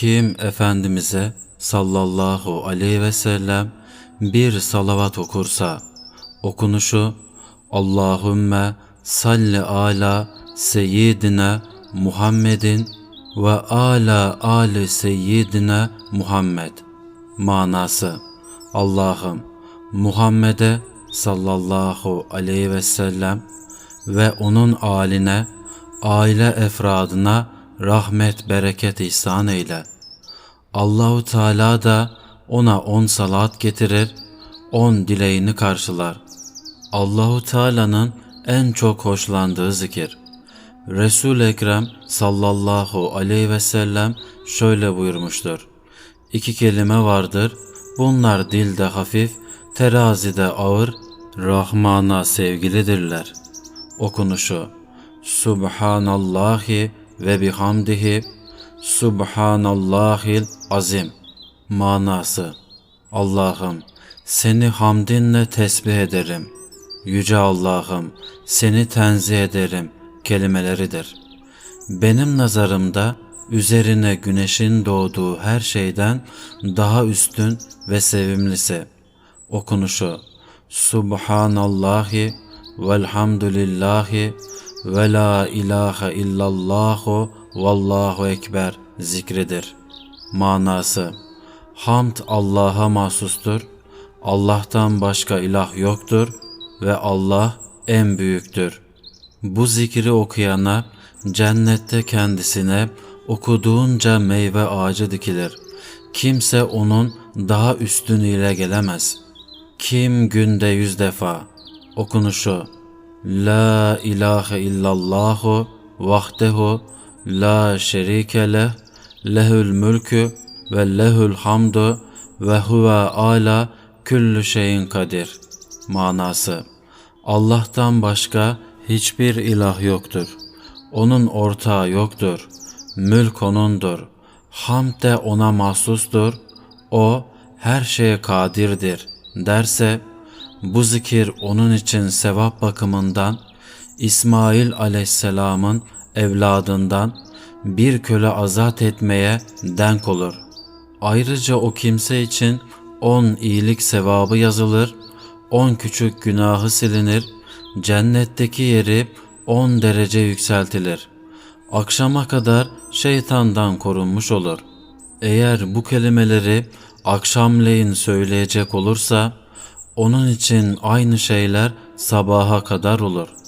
Kim Efendimiz'e sallallahu aleyhi ve sellem bir salavat okursa, okunuşu Allahümme salli ala seyyidina Muhammedin ve ala ali seyyidina Muhammed. Manası Allah'ım Muhammed'e sallallahu aleyhi ve sellem ve onun aline, aile efradına rahmet bereket ihsan eyle. Allahu Teala da ona on salat getirir, on dileğini karşılar. Allahu Teala'nın en çok hoşlandığı zikir. Resul Ekrem sallallahu aleyhi ve sellem şöyle buyurmuştur. İki kelime vardır. Bunlar dilde hafif, terazide ağır, Rahman'a sevgilidirler. Okunuşu Subhanallahi ve bihamdihi Subhanallahil azim manası Allah'ım seni hamdinle tesbih ederim. Yüce Allah'ım seni tenzih ederim kelimeleridir. Benim nazarımda üzerine güneşin doğduğu her şeyden daha üstün ve sevimlisi. Okunuşu Subhanallahi velhamdülillahi ve la ilahe illallahu vallahu ekber zikridir. Manası Hamd Allah'a mahsustur. Allah'tan başka ilah yoktur ve Allah en büyüktür. Bu zikri okuyana cennette kendisine okuduğunca meyve ağacı dikilir. Kimse onun daha üstünüyle gelemez. Kim günde yüz defa okunuşu La ilahe illallahu vahdehu la şerike leh lehül mülkü ve lehül hamdu ve huve ala küllü şeyin kadir manası Allah'tan başka hiçbir ilah yoktur. Onun ortağı yoktur. Mülk O'nundur. Hamd de O'na mahsustur. O her şeye kadirdir derse bu zikir onun için sevap bakımından İsmail aleyhisselamın evladından bir köle azat etmeye denk olur. Ayrıca o kimse için on iyilik sevabı yazılır, on küçük günahı silinir, cennetteki yeri on derece yükseltilir. Akşama kadar şeytandan korunmuş olur. Eğer bu kelimeleri akşamleyin söyleyecek olursa, onun için aynı şeyler sabaha kadar olur.''